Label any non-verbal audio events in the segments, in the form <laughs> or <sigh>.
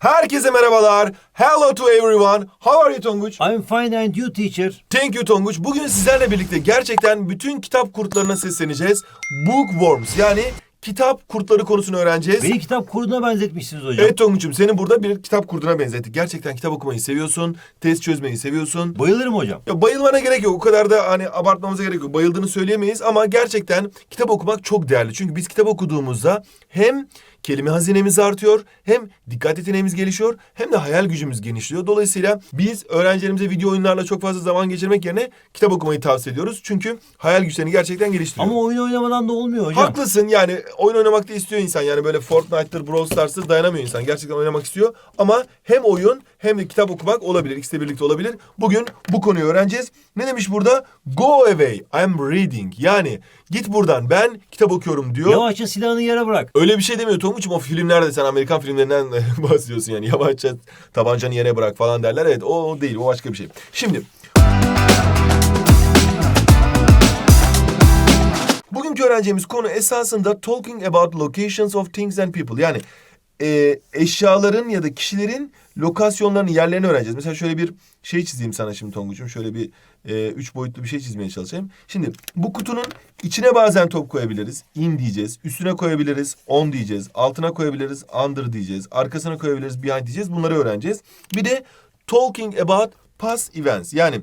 Herkese merhabalar. Hello to everyone. How are you Tonguç? I'm fine and you teacher. Thank you Tonguç. Bugün sizlerle birlikte gerçekten bütün kitap kurtlarına sesleneceğiz. Bookworms yani kitap kurtları konusunu öğreneceğiz. Beni kitap kurduğuna benzetmişsiniz hocam. Evet Tonguç'um seni burada bir kitap kurduna benzettik. Gerçekten kitap okumayı seviyorsun, test çözmeyi seviyorsun. Bayılırım hocam. Ya bayılmana gerek yok. O kadar da hani abartmamıza gerek yok. Bayıldığını söyleyemeyiz ama gerçekten kitap okumak çok değerli. Çünkü biz kitap okuduğumuzda hem kelime hazinemiz artıyor, hem dikkat yeteneğimiz gelişiyor, hem de hayal gücümüz genişliyor. Dolayısıyla biz öğrencilerimize video oyunlarla çok fazla zaman geçirmek yerine kitap okumayı tavsiye ediyoruz. Çünkü hayal güçlerini gerçekten geliştiriyor. Ama oyun oynamadan da olmuyor hocam. Haklısın yani oyun oynamak da istiyor insan yani böyle Fortnite'dır, Brawl Stars'tır dayanamıyor insan. Gerçekten oynamak istiyor ama hem oyun hem de kitap okumak olabilir. İkisi de birlikte olabilir. Bugün bu konuyu öğreneceğiz. Ne demiş burada? Go away, I'm reading. Yani git buradan ben kitap okuyorum diyor. Yavaşça silahını yere bırak. Öyle bir şey demiyor Tonguç'um o filmlerde sen Amerikan filmlerinden <laughs> bahsediyorsun yani. Yavaşça tabancanı yere bırak falan derler. Evet o değil o başka bir şey. Şimdi Bugünkü öğreneceğimiz konu esasında talking about locations of things and people. Yani e, eşyaların ya da kişilerin lokasyonlarını, yerlerini öğreneceğiz. Mesela şöyle bir şey çizeyim sana şimdi Tonguç'um. Şöyle bir e, üç boyutlu bir şey çizmeye çalışayım. Şimdi bu kutunun içine bazen top koyabiliriz. In diyeceğiz. Üstüne koyabiliriz. On diyeceğiz. Altına koyabiliriz. Under diyeceğiz. Arkasına koyabiliriz. Behind diyeceğiz. Bunları öğreneceğiz. Bir de talking about past events. Yani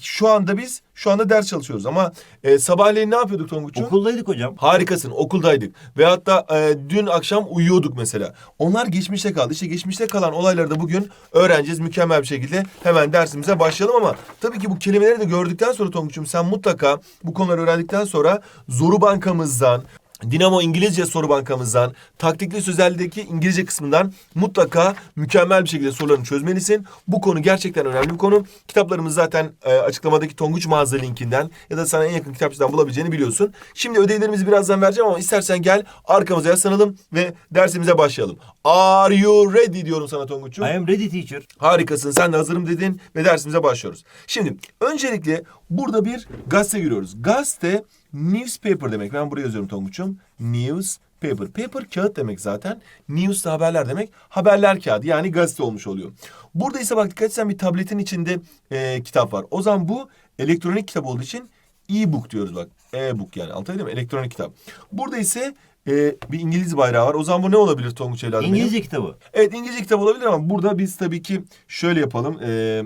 şu anda biz şu anda ders çalışıyoruz ama e, sabahleyin ne yapıyorduk Tonguç'um? Okuldaydık hocam. Harikasın okuldaydık ve hatta e, dün akşam uyuyorduk mesela. Onlar geçmişte kaldı. İşte geçmişte kalan olayları da bugün öğreneceğiz mükemmel bir şekilde. Hemen dersimize başlayalım ama tabii ki bu kelimeleri de gördükten sonra Tonguç'um sen mutlaka bu konuları öğrendikten sonra Zoru Bankamızdan Dinamo İngilizce soru bankamızdan, taktikli sözeldeki İngilizce kısmından mutlaka mükemmel bir şekilde sorularını çözmelisin. Bu konu gerçekten önemli bir konu. Kitaplarımız zaten e, açıklamadaki Tonguç mağaza linkinden ya da sana en yakın kitapçıdan bulabileceğini biliyorsun. Şimdi ödevlerimizi birazdan vereceğim ama istersen gel arkamıza yaslanalım ve dersimize başlayalım. Are you ready diyorum sana Tonguç'um. I am ready teacher. Harikasın sen de hazırım dedin ve dersimize başlıyoruz. Şimdi öncelikle burada bir gazete görüyoruz. Gazete newspaper demek. Ben buraya yazıyorum Tonguç'um. Newspaper. Paper kağıt demek zaten. News da haberler demek. Haberler kağıdı yani gazete olmuş oluyor. Burada ise bak dikkat etsen bir tabletin içinde e, kitap var. O zaman bu elektronik kitap olduğu için e-book diyoruz bak. E-book yani anlatabildim mi? Elektronik kitap. Burada ise e, bir İngiliz bayrağı var. O zaman bu ne olabilir Tonguç evladım? benim? İngilizce kitabı. Evet İngilizce kitap olabilir ama burada biz tabii ki şöyle yapalım. Ee,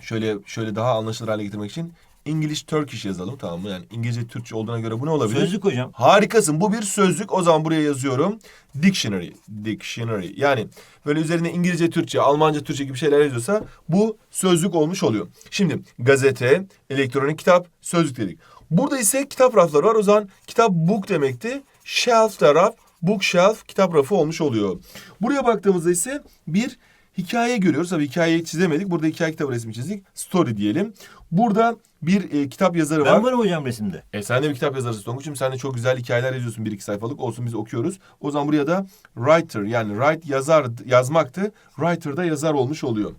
şöyle şöyle daha anlaşılır hale getirmek için English Turkish yazalım tamam mı? Yani İngilizce Türkçe olduğuna göre bu ne olabilir? Sözlük hocam. Harikasın. Bu bir sözlük. O zaman buraya yazıyorum. Dictionary. Dictionary. Yani böyle üzerinde İngilizce, Türkçe, Almanca, Türkçe gibi şeyler yazıyorsa bu sözlük olmuş oluyor. Şimdi gazete, elektronik kitap, sözlük dedik. Burada ise kitap rafları var. O zaman kitap book demekti. Shelf da raf, bookshelf kitap rafı olmuş oluyor. Buraya baktığımızda ise bir hikaye görüyoruz. Tabii hikayeyi çizemedik. Burada hikaye kitabı resmi çizdik. Story diyelim. Burada bir e, kitap yazarı var. Ben varım hocam resimde. E sen de bir kitap yazarısın Tonguç'um. Sen de çok güzel hikayeler yazıyorsun bir iki sayfalık. Olsun biz okuyoruz. O zaman buraya da writer yani write yazar yazmaktı. Writer da yazar olmuş oluyor.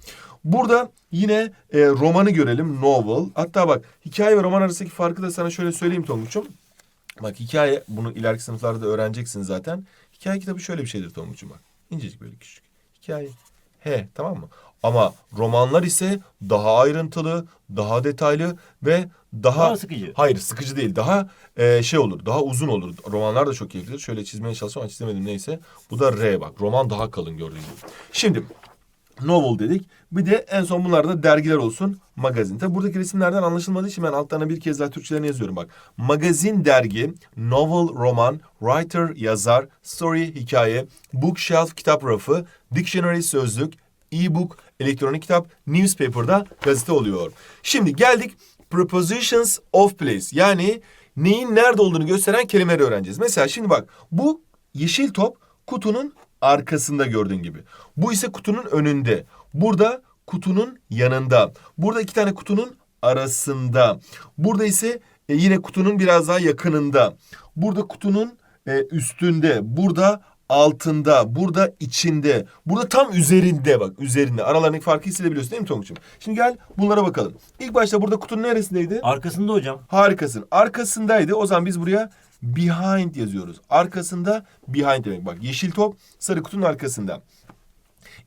Burada yine e, romanı görelim. Novel. Hatta bak hikaye ve roman arasındaki farkı da sana şöyle söyleyeyim Tonguç'um. Bak hikaye bunu ileriki sınıflarda da öğreneceksin zaten. Hikaye kitabı şöyle bir şeydir Tonguç'um bak. İncecik böyle küçük. Hikaye. He tamam mı? Ama romanlar ise daha ayrıntılı, daha detaylı ve daha... Daha sıkıcı. Hayır sıkıcı değil. Daha e, şey olur. Daha uzun olur. Romanlar da çok keyiflidir. Şöyle çizmeye çalışıyorum ama çizemedim neyse. Bu da R bak. Roman daha kalın gördüğünüz gibi. Şimdi novel dedik. Bir de en son bunlar da dergiler olsun. Magazin. Tabi buradaki resimlerden anlaşılmadığı için ben altlarına bir kez daha Türkçelerini yazıyorum bak. Magazin dergi, novel roman, writer yazar, story hikaye, bookshelf kitap rafı, dictionary sözlük, e-book elektronik kitap, newspaper'da gazete oluyor. Şimdi geldik prepositions of place yani neyin nerede olduğunu gösteren kelimeleri öğreneceğiz. Mesela şimdi bak bu yeşil top kutunun arkasında gördüğün gibi. Bu ise kutunun önünde. Burada kutunun yanında. Burada iki tane kutunun arasında. Burada ise e, yine kutunun biraz daha yakınında. Burada kutunun e, üstünde. Burada altında, burada içinde, burada tam üzerinde bak üzerinde. Aralarındaki farkı hissedebiliyorsun değil mi Tonguç'um? Şimdi gel bunlara bakalım. İlk başta burada kutunun neresindeydi? Arkasında hocam. Harikasın. Arkasındaydı. O zaman biz buraya behind yazıyoruz. Arkasında behind demek. Bak yeşil top sarı kutunun arkasında.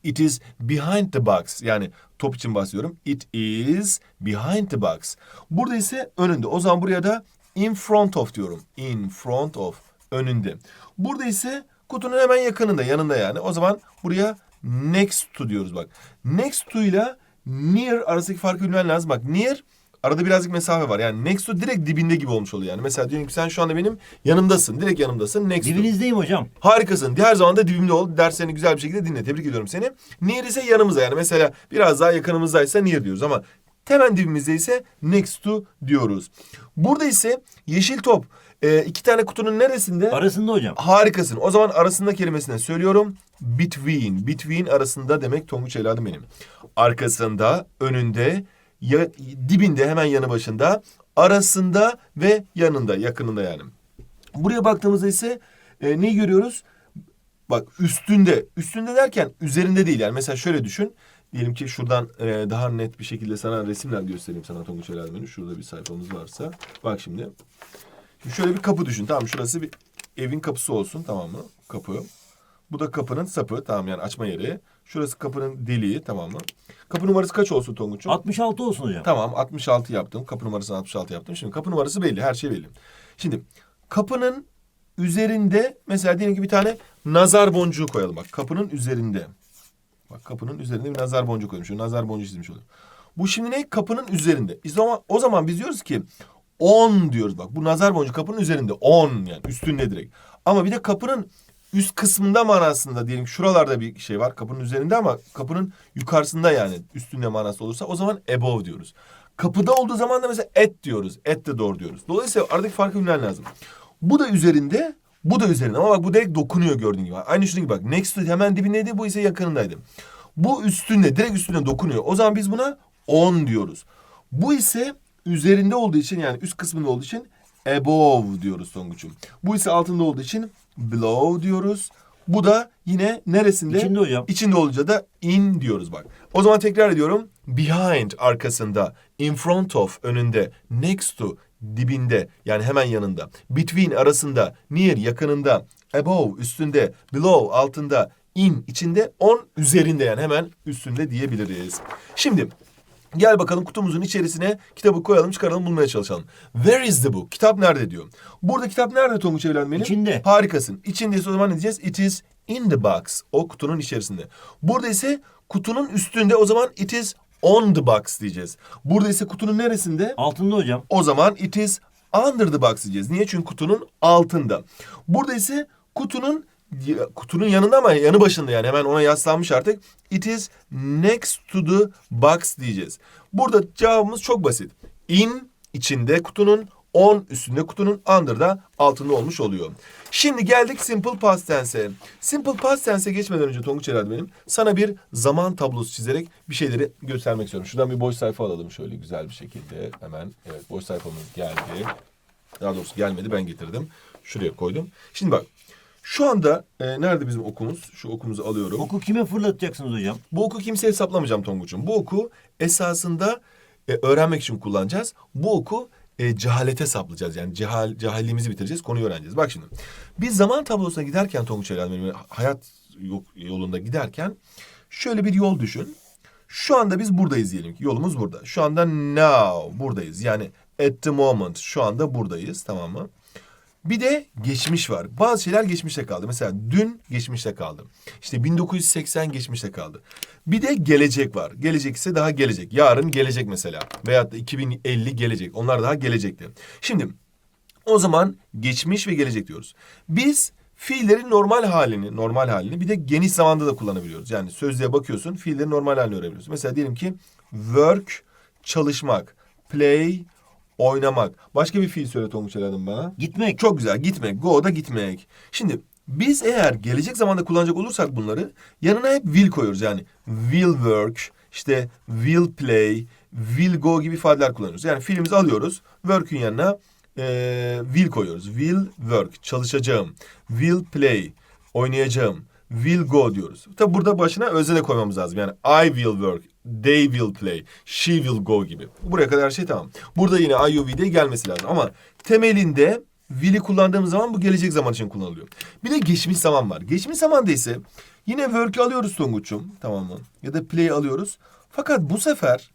It is behind the box. Yani top için bahsediyorum. It is behind the box. Burada ise önünde. O zaman buraya da in front of diyorum. In front of. Önünde. Burada ise kutunun hemen yakınında, yanında yani. O zaman buraya next to diyoruz bak. Next to ile near arasındaki farkı bilmen lazım. Bak near arada birazcık mesafe var. Yani next to direkt dibinde gibi olmuş oluyor yani. Mesela diyelim ki sen şu anda benim yanımdasın. Direkt yanımdasın. Next to. Dibinizdeyim hocam. Harikasın. Her zaman da dibimde ol. Derslerini güzel bir şekilde dinle. Tebrik ediyorum seni. Near ise yanımızda yani. Mesela biraz daha yakınımızdaysa near diyoruz ama hemen dibimizde ise next to diyoruz. Burada ise yeşil top. Ee, iki tane kutunun neresinde? Arasında hocam. Harikasın. O zaman arasında kelimesine söylüyorum. Between. Between arasında demek Tonguç evladım benim. Arkasında, önünde, ya, dibinde hemen yanı başında, arasında ve yanında, yakınında yani. Buraya baktığımızda ise e, neyi görüyoruz? Bak üstünde. Üstünde derken üzerinde değil. Yani mesela şöyle düşün. Diyelim ki şuradan e, daha net bir şekilde sana resimler göstereyim sana Tonguç evladım. Şurada bir sayfamız varsa. Bak şimdi. Şöyle bir kapı düşün. Tamam şurası bir evin kapısı olsun tamam mı? Kapı. Bu da kapının sapı tamam yani açma yeri. Şurası kapının deliği tamam mı? Kapı numarası kaç olsun Tonguç'um? 66 olsun hocam. Tamam 66 yaptım. Kapı numarasını 66 yaptım. Şimdi kapı numarası belli. Her şey belli. Şimdi kapının üzerinde mesela diyelim ki bir tane nazar boncuğu koyalım bak. Kapının üzerinde. Bak kapının üzerinde bir nazar boncuğu koymuş. Nazar boncuğu çizmiş olur. Bu şimdi ne? Kapının üzerinde. O zaman, o zaman biz diyoruz ki 10 diyoruz bak. Bu nazar boncuğu kapının üzerinde. 10 yani üstünde direkt. Ama bir de kapının üst kısmında manasında diyelim şuralarda bir şey var kapının üzerinde ama kapının yukarısında yani üstünde manası olursa o zaman above diyoruz. Kapıda olduğu zaman da mesela at diyoruz. At the door diyoruz. Dolayısıyla aradaki farkı bilmen lazım. Bu da üzerinde, bu da üzerinde ama bak bu direkt dokunuyor gördüğün gibi. Aynı şunun gibi bak. Next to hemen dibindeydi, bu ise yakınındaydı. Bu üstünde, direkt üstünde dokunuyor. O zaman biz buna on diyoruz. Bu ise üzerinde olduğu için yani üst kısmında olduğu için above diyoruz Tonguç'um. Bu ise altında olduğu için below diyoruz. Bu da yine neresinde? İçinde hocam. İçinde olunca da in diyoruz bak. O zaman tekrar ediyorum. Behind arkasında, in front of önünde, next to dibinde yani hemen yanında, between arasında, near yakınında, above üstünde, below altında, in içinde, on üzerinde yani hemen üstünde diyebiliriz. Şimdi Gel bakalım kutumuzun içerisine kitabı koyalım çıkaralım bulmaya çalışalım. Where is the book? Kitap nerede diyor. Burada kitap nerede Tonguç evladım benim? İçinde. Harikasın. İçindeyse o zaman ne diyeceğiz? It is in the box. O kutunun içerisinde. Burada ise kutunun üstünde o zaman it is on the box diyeceğiz. Burada ise kutunun neresinde? Altında hocam. O zaman it is under the box diyeceğiz. Niye? Çünkü kutunun altında. Burada ise kutunun kutunun yanında ama yanı başında yani hemen ona yaslanmış artık. It is next to the box diyeceğiz. Burada cevabımız çok basit. In içinde kutunun, on üstünde kutunun, under da altında olmuş oluyor. Şimdi geldik simple past tense'e. Simple past tense'e geçmeden önce Tonguç herhalde benim sana bir zaman tablosu çizerek bir şeyleri göstermek istiyorum. Şuradan bir boş sayfa alalım şöyle güzel bir şekilde. Hemen evet boş sayfamız geldi. Daha doğrusu gelmedi ben getirdim. Şuraya koydum. Şimdi bak şu anda e, nerede bizim okumuz? Şu okumuzu alıyorum. Oku kime fırlatacaksınız hocam? Bu oku kimseye hesaplamayacağım Tonguç'um. Bu oku esasında e, öğrenmek için kullanacağız. Bu oku e, cehalete saplayacağız. Yani cehal, cahilliğimizi bitireceğiz, konuyu öğreneceğiz. Bak şimdi. Biz zaman tablosuna giderken Tonguç benim hayat yolunda giderken şöyle bir yol düşün. Şu anda biz buradayız diyelim ki. Yolumuz burada. Şu anda now buradayız. Yani at the moment şu anda buradayız tamam mı? Bir de geçmiş var. Bazı şeyler geçmişte kaldı. Mesela dün geçmişte kaldı. İşte 1980 geçmişte kaldı. Bir de gelecek var. Gelecek ise daha gelecek. Yarın gelecek mesela. Veyahut da 2050 gelecek. Onlar daha gelecekti. Şimdi o zaman geçmiş ve gelecek diyoruz. Biz fiillerin normal halini, normal halini bir de geniş zamanda da kullanabiliyoruz. Yani sözlüğe bakıyorsun, fiillerin normal halini öğrenebiliyorsun. Mesela diyelim ki work, çalışmak, play, oynamak. Başka bir fiil söyle Tonguç Hanım bana. Gitmek. Çok güzel gitmek. Go da gitmek. Şimdi biz eğer gelecek zamanda kullanacak olursak bunları yanına hep will koyuyoruz. Yani will work, işte will play, will go gibi ifadeler kullanıyoruz. Yani fiilimizi alıyoruz. Work'ün yanına eee, will koyuyoruz. Will work, çalışacağım. Will play, oynayacağım. Will go diyoruz. Tabi burada başına özne de koymamız lazım. Yani I will work, they will play, she will go gibi. Buraya kadar şey tamam. Burada yine I, you, we de gelmesi lazım. Ama temelinde will'i kullandığımız zaman bu gelecek zaman için kullanılıyor. Bir de geçmiş zaman var. Geçmiş zamanda ise yine work'ü alıyoruz Tonguç'um. Tamam mı? Ya da play'i alıyoruz. Fakat bu sefer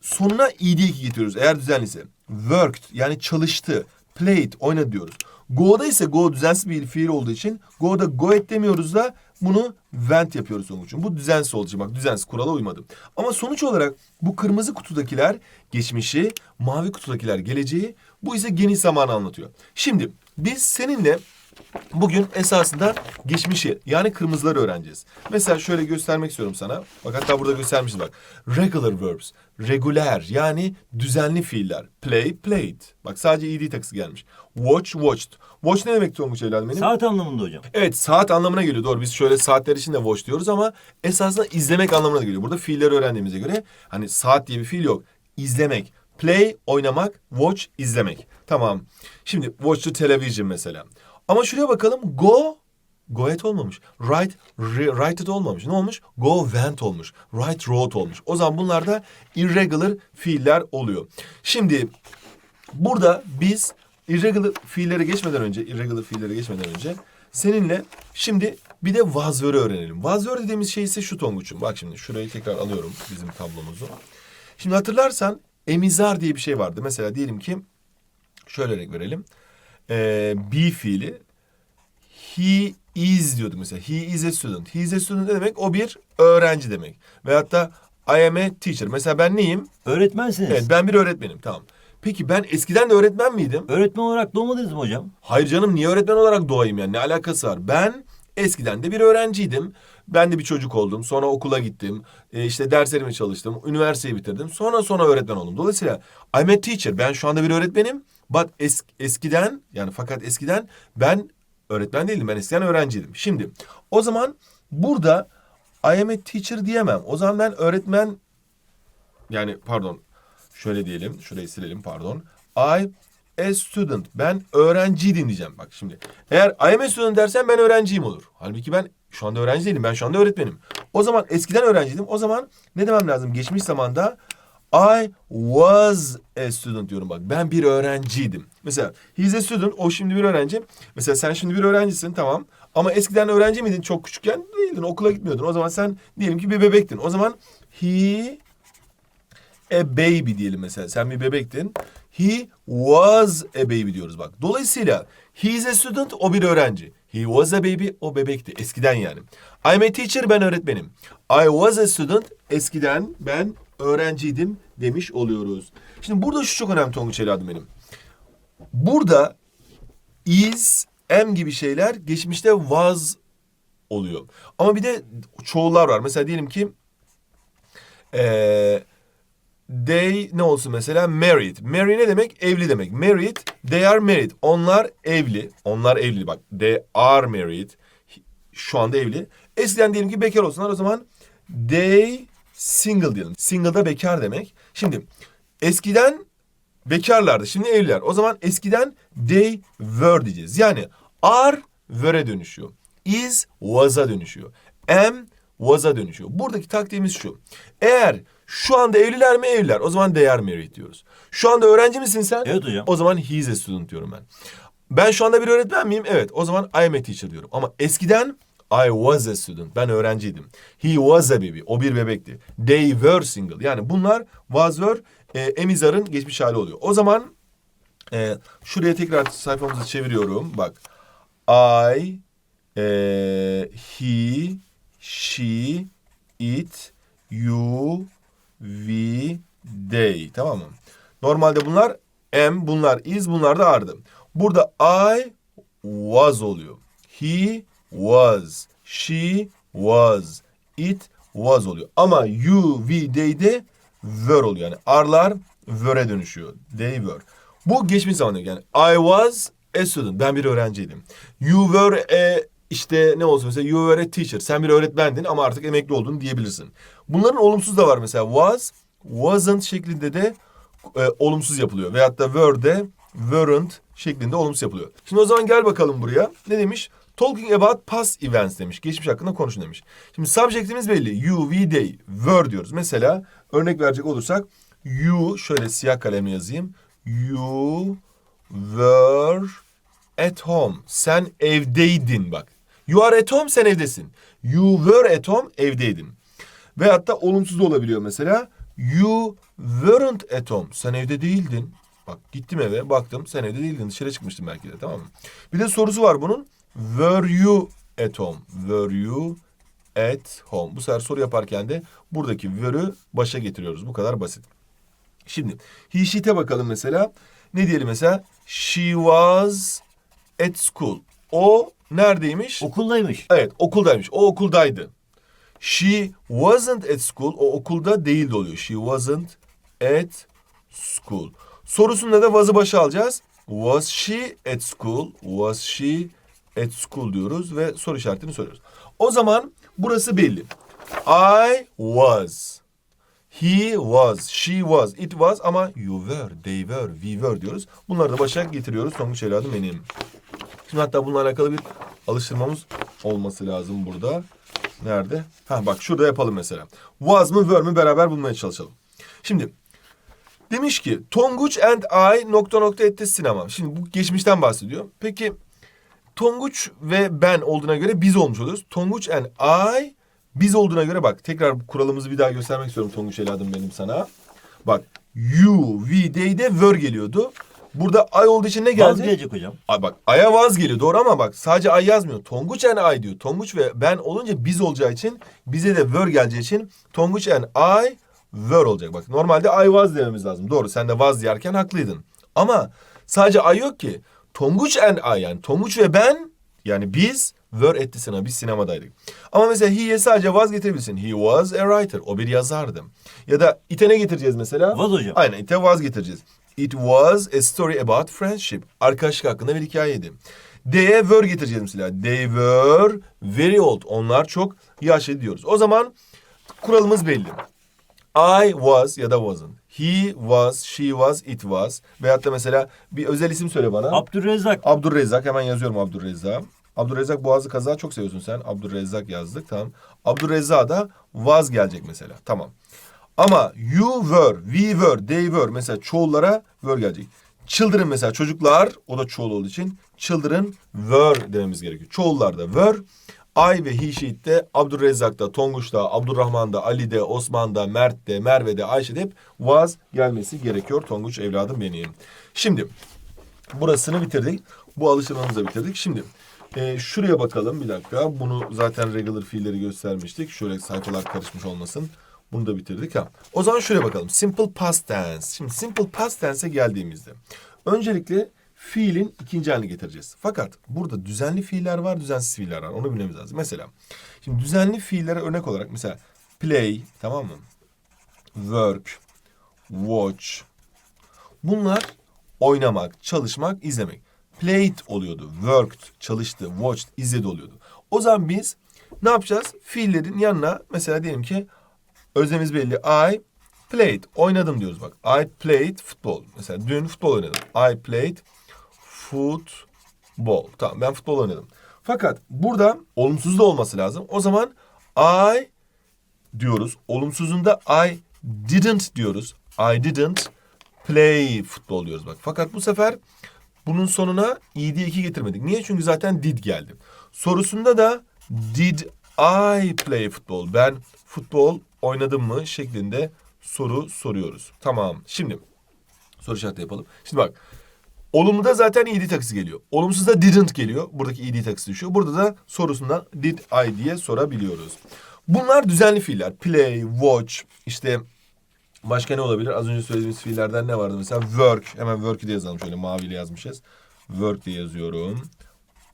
sonuna ed2 getiriyoruz eğer düzenliyse. Worked yani çalıştı. Played oynadı diyoruz. Go'da ise go düzensiz bir fiil olduğu için go'da go et demiyoruz da bunu went yapıyoruz sonuç için. Bu düzensiz olacak. Bak düzensiz kurala uymadı. Ama sonuç olarak bu kırmızı kutudakiler geçmişi, mavi kutudakiler geleceği, bu ise geniş zamanı anlatıyor. Şimdi biz seninle Bugün esasında geçmişi yani kırmızıları öğreneceğiz. Mesela şöyle göstermek istiyorum sana. Bak hatta burada göstermişiz bak. Regular verbs. Reguler yani düzenli fiiller. Play, played. Bak sadece ed takısı gelmiş. Watch, watched. Watch ne demek Tonguç Evladım benim? Saat anlamında hocam. Evet saat anlamına geliyor doğru. Biz şöyle saatler için de watch diyoruz ama esasında izlemek anlamına da geliyor. Burada fiilleri öğrendiğimize göre hani saat diye bir fiil yok. İzlemek. Play oynamak, watch izlemek. Tamam. Şimdi watch the television mesela. Ama şuraya bakalım go Go et olmamış. Write, re, write it olmamış. Ne olmuş? Go went olmuş. Write wrote olmuş. O zaman bunlar da irregular fiiller oluyor. Şimdi Burada biz irregular fiillere geçmeden önce, irregular fiillere geçmeden önce seninle şimdi bir de were'ı öğrenelim. Were dediğimiz şey ise şu Tonguç'um. Bak şimdi şurayı tekrar alıyorum bizim tablomuzu. Şimdi hatırlarsan emizar diye bir şey vardı. Mesela diyelim ki şöyle örnek verelim. Ee, be fiili he is diyorduk mesela. He is a student. He is a student ne demek? O bir öğrenci demek. Veyahut da I am a teacher. Mesela ben neyim? Öğretmensiniz. Evet ben bir öğretmenim tamam. Peki ben eskiden de öğretmen miydim? Öğretmen olarak doğmadınız mı hocam? Hayır canım niye öğretmen olarak doğayım yani ne alakası var? Ben eskiden de bir öğrenciydim. Ben de bir çocuk oldum. Sonra okula gittim. E, işte derslerimi çalıştım. Üniversiteyi bitirdim. Sonra sonra öğretmen oldum. Dolayısıyla I'm a teacher. Ben şu anda bir öğretmenim. But es- eskiden yani fakat eskiden ben öğretmen değildim. Ben eskiden öğrenciydim. Şimdi o zaman burada I am a teacher diyemem. O zaman ben öğretmen yani pardon şöyle diyelim şurayı silelim pardon. I a student. Ben öğrenciydim diyeceğim. Bak şimdi eğer I am a student dersen ben öğrenciyim olur. Halbuki ben şu anda öğrenci değilim. Ben şu anda öğretmenim. O zaman eskiden öğrenciydim. O zaman ne demem lazım? Geçmiş zamanda I was a student diyorum bak. Ben bir öğrenciydim. Mesela he's a student. O şimdi bir öğrenci. Mesela sen şimdi bir öğrencisin tamam. Ama eskiden öğrenci miydin çok küçükken? Değildin. Okula gitmiyordun. O zaman sen diyelim ki bir bebektin. O zaman he a baby diyelim mesela. Sen bir bebektin. He was a baby diyoruz bak. Dolayısıyla he is a student o bir öğrenci. He was a baby o bebekti. Eskiden yani. I'm a teacher ben öğretmenim. I was a student eskiden ben öğrenciydim demiş oluyoruz. Şimdi burada şu çok önemli Tonguç evladım benim. Burada is, am gibi şeyler geçmişte was oluyor. Ama bir de çoğullar var. Mesela diyelim ki eee They ne olsun mesela? Married. Marry ne demek? Evli demek. Married, they are married. Onlar evli. Onlar evli bak. They are married. Şu anda evli. Eskiden diyelim ki bekar olsunlar o zaman they single diyelim. Single da bekar demek. Şimdi eskiden bekarlardı. Şimdi evliler. O zaman eskiden they were diyeceğiz. Yani are were'e dönüşüyor. Is was'a dönüşüyor. Am was'a dönüşüyor. Buradaki taktiğimiz şu. Eğer şu anda evliler mi evliler? O zaman they are married diyoruz. Şu anda öğrenci misin sen? Evet hocam. O zaman he is a student diyorum ben. Ben şu anda bir öğretmen miyim? Evet. O zaman I am a teacher diyorum. Ama eskiden I was a student. Ben öğrenciydim. He was a baby. O bir bebekti. They were single. Yani bunlar was were e, emizarın geçmiş hali oluyor. O zaman e, şuraya tekrar sayfamızı çeviriyorum. Bak. I, e, he, she, it, you, we, they. Tamam mı? Normalde bunlar am, bunlar is, bunlar da are'dı. Burada I was oluyor. He was. She was. It was oluyor. Ama you, we, they de were oluyor. Yani are'lar were'e dönüşüyor. They were. Bu geçmiş zaman yani. I was a student. Ben bir öğrenciydim. You were a işte ne olsun mesela you were a teacher. Sen bir öğretmendin ama artık emekli oldun diyebilirsin. Bunların olumsuz da var mesela was, wasn't şeklinde de e, olumsuz yapılıyor. Veyahut da were de weren't şeklinde olumsuz yapılıyor. Şimdi o zaman gel bakalım buraya. Ne demiş? Talking about past events demiş. Geçmiş hakkında konuşun demiş. Şimdi subjectimiz belli. You, we, they, were diyoruz. Mesela örnek verecek olursak you şöyle siyah kalemle yazayım. You were at home. Sen evdeydin bak. You are at home sen evdesin. You were at home evdeydin. Veyahut da olumsuz da olabiliyor mesela. You weren't at home. Sen evde değildin. Bak gittim eve baktım sen evde değildin. Dışarı çıkmıştın belki de tamam mı? Bir de sorusu var bunun. Were you at home? Were you at home? Bu sefer soru yaparken de buradaki were'ü başa getiriyoruz. Bu kadar basit. Şimdi he she'te bakalım mesela. Ne diyelim mesela? She was at school. O neredeymiş? Okuldaymış. Evet okuldaymış. O okuldaydı. She wasn't at school. O okulda değildi oluyor. She wasn't at school. Sorusunda da was'ı başa alacağız. Was she at school? Was she at school diyoruz ve soru işaretini soruyoruz. O zaman burası belli. I was. He was, she was, it was ama you were, they were, we were diyoruz. Bunları da başa getiriyoruz. Tonguç evladım benim. Şimdi hatta bununla alakalı bir alıştırmamız olması lazım burada. Nerede? Ha bak şurada yapalım mesela. Was mı were mü beraber bulmaya çalışalım. Şimdi demiş ki Tonguç and I nokta nokta etti sinema. Şimdi bu geçmişten bahsediyor. Peki Tonguç ve ben olduğuna göre biz olmuş oluyoruz. Tonguç and I biz olduğuna göre bak tekrar kuralımızı bir daha göstermek istiyorum Tonguç evladım benim sana. Bak you, we, they de were geliyordu. Burada I olduğu için ne geldi? Vaz gelecek hocam. Ay bak Ay'a vaz geliyor doğru ama bak sadece Ay yazmıyor. Tonguç and Ay diyor. Tonguç ve ben olunca biz olacağı için bize de were geleceği için Tonguç and I were olacak. Bak normalde I was dememiz lazım. Doğru sen de was diyerken haklıydın. Ama sadece I yok ki. Tonguç and I yani Tonguç ve ben yani biz were etti sinema. Biz sinemadaydık. Ama mesela he'ye sadece was getirebilirsin. He was a writer. O bir yazardı. Ya da it'e ne getireceğiz mesela? Was hocam. Aynen it'e was getireceğiz. It was a story about friendship. Arkadaşlık hakkında bir hikayeydi. They'e were getireceğiz mesela. They were very old. Onlar çok yaşlı diyoruz. O zaman kuralımız belli. I was ya da wasn't. He was, she was, it was. Veyahut da mesela bir özel isim söyle bana. Abdülrezzak. Abdurrezzak hemen yazıyorum Abdurrezzak. Abdurrezzak Boğazı kaza çok seviyorsun sen. Abdurrezzak yazdık tamam. Abdurrezzak da was gelecek mesela. Tamam. Ama you were, we were, they were mesela çoğullara were gelecek. Children mesela çocuklar o da çoğul olduğu için children were dememiz gerekiyor. Çoğullarda were. I ve she'de Abdurrezzak'ta, Tonguç'ta, Abdurrahman'da, Ali'de, Osman'da, Mert'te, Merve'de, Ayşe'de hep was gelmesi gerekiyor. Tonguç evladım benim. Şimdi Burasını bitirdik. Bu alıştırmamızı bitirdik. Şimdi e, şuraya bakalım bir dakika. Bunu zaten regular fiilleri göstermiştik. Şöyle sayfalar karışmış olmasın. Bunu da bitirdik ha. O zaman şuraya bakalım. Simple past tense. Şimdi simple past tense'e geldiğimizde öncelikle fiilin ikinci halini getireceğiz. Fakat burada düzenli fiiller var, düzensiz fiiller var. Onu bilmemiz lazım. Mesela şimdi düzenli fiillere örnek olarak mesela play tamam mı? Work, watch, Bunlar oynamak, çalışmak, izlemek. Played oluyordu, worked, çalıştı, watched, izledi oluyordu. O zaman biz ne yapacağız? Fiillerin yanına mesela diyelim ki özlemiz belli. I played, oynadım diyoruz bak. I played football. Mesela dün futbol oynadım. I played football. Tamam ben futbol oynadım. Fakat burada olumsuz da olması lazım. O zaman I diyoruz. Olumsuzunda I didn't diyoruz. I didn't play futbol diyoruz bak. Fakat bu sefer bunun sonuna id 2 getirmedik. Niye? Çünkü zaten did geldi. Sorusunda da did I play futbol? Ben futbol oynadım mı şeklinde soru soruyoruz. Tamam. Şimdi soru işareti yapalım. Şimdi bak. Olumluda zaten id takısı geliyor. Olumsuzda didn't geliyor. Buradaki id takısı düşüyor. Burada da sorusunda did I diye sorabiliyoruz. Bunlar düzenli fiiller. Play, watch, işte Başka ne olabilir? Az önce söylediğimiz fiillerden ne vardı? Mesela work. Hemen work'ü de yazalım. Şöyle maviyle yazmışız. Work diye yazıyorum.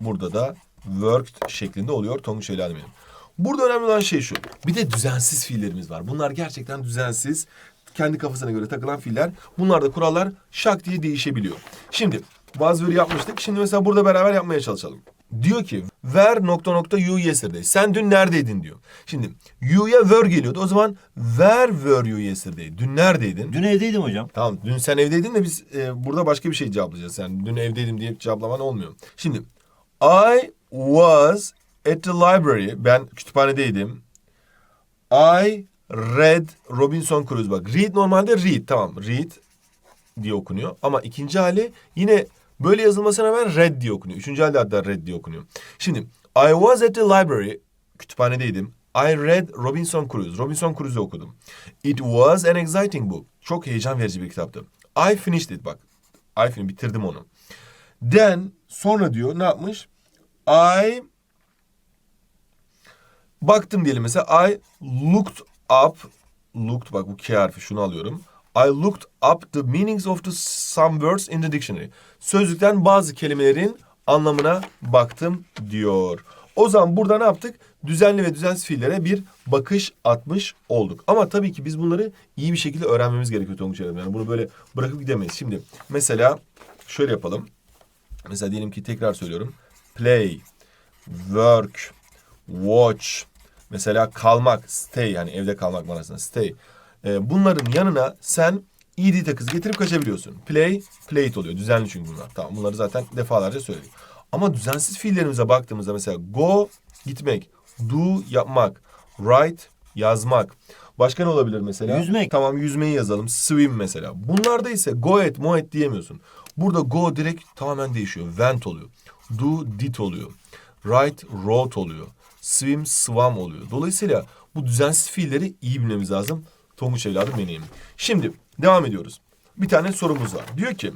Burada da worked şeklinde oluyor. Tonguç Elal benim. Burada önemli olan şey şu. Bir de düzensiz fiillerimiz var. Bunlar gerçekten düzensiz. Kendi kafasına göre takılan fiiller. Bunlarda kurallar şak diye değişebiliyor. Şimdi bazı böyle yapmıştık. Şimdi mesela burada beraber yapmaya çalışalım. Diyor ki where nokta nokta you yesterday. Sen dün neredeydin diyor. Şimdi you'ya were geliyordu. O zaman where were you yesterday? Dün neredeydin? Dün evdeydim hocam. Tamam dün sen evdeydin de biz e, burada başka bir şey cevaplayacağız. Yani dün evdeydim diye cevaplaman olmuyor. Şimdi I was at the library. Ben kütüphanedeydim. I read Robinson Crusoe. Bak read normalde read tamam read diye okunuyor. Ama ikinci hali yine Böyle yazılmasına ben red diye okunuyor. Üçüncü halde hatta red diye okunuyor. Şimdi I was at the library. Kütüphanedeydim. I read Robinson Crusoe. Robinson Crusoe okudum. It was an exciting book. Çok heyecan verici bir kitaptı. I finished it bak. I fin bitirdim onu. Then sonra diyor ne yapmış? I baktım diyelim mesela I looked up looked bak bu K harfi şunu alıyorum. I looked up the meanings of the some words in the dictionary. Sözlükten bazı kelimelerin anlamına baktım diyor. O zaman burada ne yaptık? Düzenli ve düzensiz fiillere bir bakış atmış olduk. Ama tabii ki biz bunları iyi bir şekilde öğrenmemiz gerekiyor Tonguç Hanım. Yani bunu böyle bırakıp gidemeyiz. Şimdi mesela şöyle yapalım. Mesela diyelim ki tekrar söylüyorum. Play, work, watch, mesela kalmak, stay yani evde kalmak manasında stay. Ee, bunların yanına sen ed takısı getirip kaçabiliyorsun. Play, play it oluyor. Düzenli çünkü bunlar. Tamam bunları zaten defalarca söyledik. Ama düzensiz fiillerimize baktığımızda mesela go, gitmek, do, yapmak, write, yazmak. Başka ne olabilir mesela? Yüzmek. Tamam yüzmeyi yazalım. Swim mesela. Bunlarda ise go et, mo et diyemiyorsun. Burada go direkt tamamen değişiyor. Went oluyor. Do, did oluyor. Write, wrote oluyor. Swim, swam oluyor. Dolayısıyla bu düzensiz fiilleri iyi bilmemiz lazım. Tonguç evladım benim. Şimdi devam ediyoruz. Bir tane sorumuz var. Diyor ki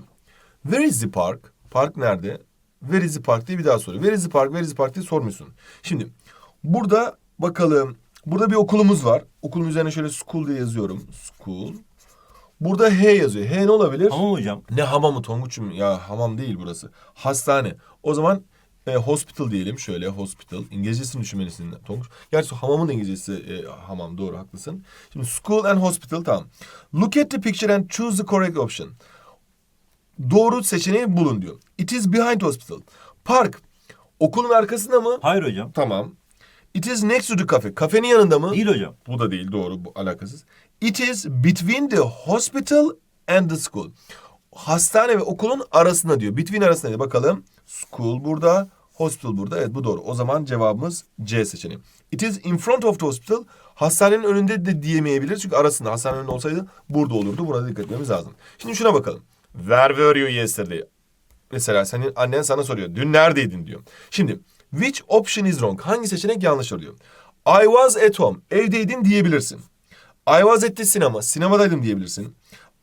Where is the park? Park nerede? Where is the park diye bir daha soruyor. Where is the park? Where is the park diye sormuşsun. Şimdi burada bakalım. Burada bir okulumuz var. Okulun üzerine şöyle school diye yazıyorum. School. Burada H yazıyor. H ne olabilir? Tamam hocam. Ne hamamı Tonguç'um? Ya hamam değil burası. Hastane. O zaman e, hospital diyelim şöyle hospital. İngilizcesini düşünmelisin Tonguç. Gerçi hamamın İngilizcesi e, hamam doğru haklısın. Şimdi school and hospital tamam. Look at the picture and choose the correct option. Doğru seçeneği bulun diyor. It is behind hospital. Park. Okulun arkasında mı? Hayır hocam. Tamam. It is next to the cafe. Kafenin yanında mı? Değil hocam. Bu da değil doğru bu alakasız. It is between the hospital and the school. Hastane ve okulun arasında diyor. Between arasında diyor. Bakalım. School burada, hospital burada. Evet bu doğru. O zaman cevabımız C seçeneği. It is in front of the hospital. Hastanenin önünde de diyemeyebilir. Çünkü arasında hastanenin önünde olsaydı burada olurdu. Buna da dikkat etmemiz lazım. Şimdi şuna bakalım. Where were you yesterday? Mesela senin annen sana soruyor. Dün neredeydin diyor. Şimdi which option is wrong? Hangi seçenek yanlış oluyor? I was at home. Evdeydim diyebilirsin. I was at the cinema. Sinemadaydım diyebilirsin.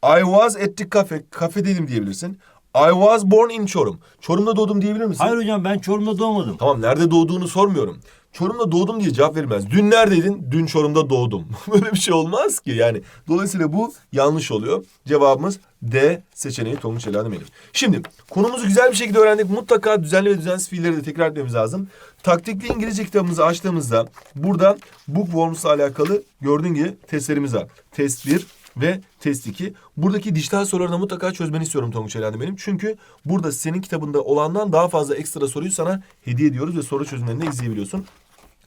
I was at the cafe. Kafedeydim diyebilirsin. I was born in Çorum. Çorum'da doğdum diyebilir misin? Hayır hocam ben Çorum'da doğmadım. Tamam nerede doğduğunu sormuyorum. Çorum'da doğdum diye cevap verilmez. Dün neredeydin? Dün Çorum'da doğdum. <laughs> Böyle bir şey olmaz ki yani. Dolayısıyla bu yanlış oluyor. Cevabımız D seçeneği Tonguç Elhan'ı benim. Şimdi konumuzu güzel bir şekilde öğrendik. Mutlaka düzenli ve düzensiz fiilleri de tekrar etmemiz lazım. Taktikli İngilizce kitabımızı açtığımızda burada bookworms'la alakalı gördüğün gibi testlerimiz var. Test 1 ve test 2. Buradaki dijital soruları da mutlaka çözmeni istiyorum Tonguç Elhan'ı benim. Çünkü burada senin kitabında olandan daha fazla ekstra soruyu sana hediye ediyoruz ve soru çözümlerini izleyebiliyorsun.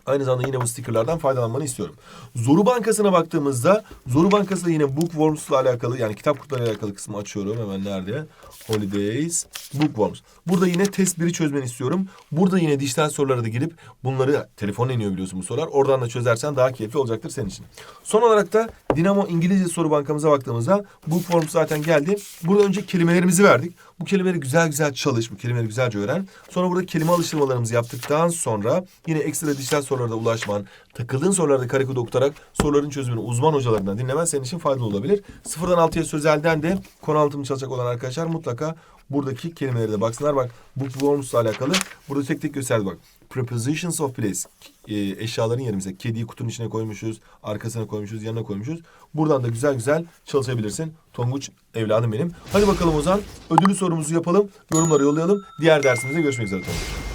Aynı zamanda yine bu stickerlardan faydalanmanı istiyorum. Zoru Bankası'na baktığımızda Zoru Bankası yine Bookworms'la alakalı yani kitap kutularıyla alakalı kısmı açıyorum. Hemen nerede? Holidays, Bookworms. Burada yine test 1'i çözmeni istiyorum. Burada yine dijital sorulara da girip bunları telefonla iniyor biliyorsun bu sorular. Oradan da çözersen daha keyifli olacaktır senin için. Son olarak da Dinamo İngilizce soru bankamıza baktığımızda Bookworms zaten geldi. Burada önce kelimelerimizi verdik. Bu kelimeleri güzel güzel çalış, bu kelimeleri güzelce öğren. Sonra burada kelime alıştırmalarımızı yaptıktan sonra yine ekstra dijital sorulara da ulaşman, takıldığın sorularda kare kodu okutarak soruların çözümünü uzman hocalarından dinlemen senin için faydalı olabilir. Sıfırdan altıya sözelden de konu anlatımı çalışacak olan arkadaşlar mutlaka buradaki kelimelere de baksınlar. Bak bookworms'la alakalı burada tek tek gösterdi bak. Prepositions of place. E, eşyaların yeri mesela kediyi kutunun içine koymuşuz, arkasına koymuşuz, yanına koymuşuz. Buradan da güzel güzel çalışabilirsin. Tonguç evladım benim. Hadi bakalım o zaman ödülü sorumuzu yapalım. Yorumlara yollayalım. Diğer dersimizde görüşmek üzere Tonguç.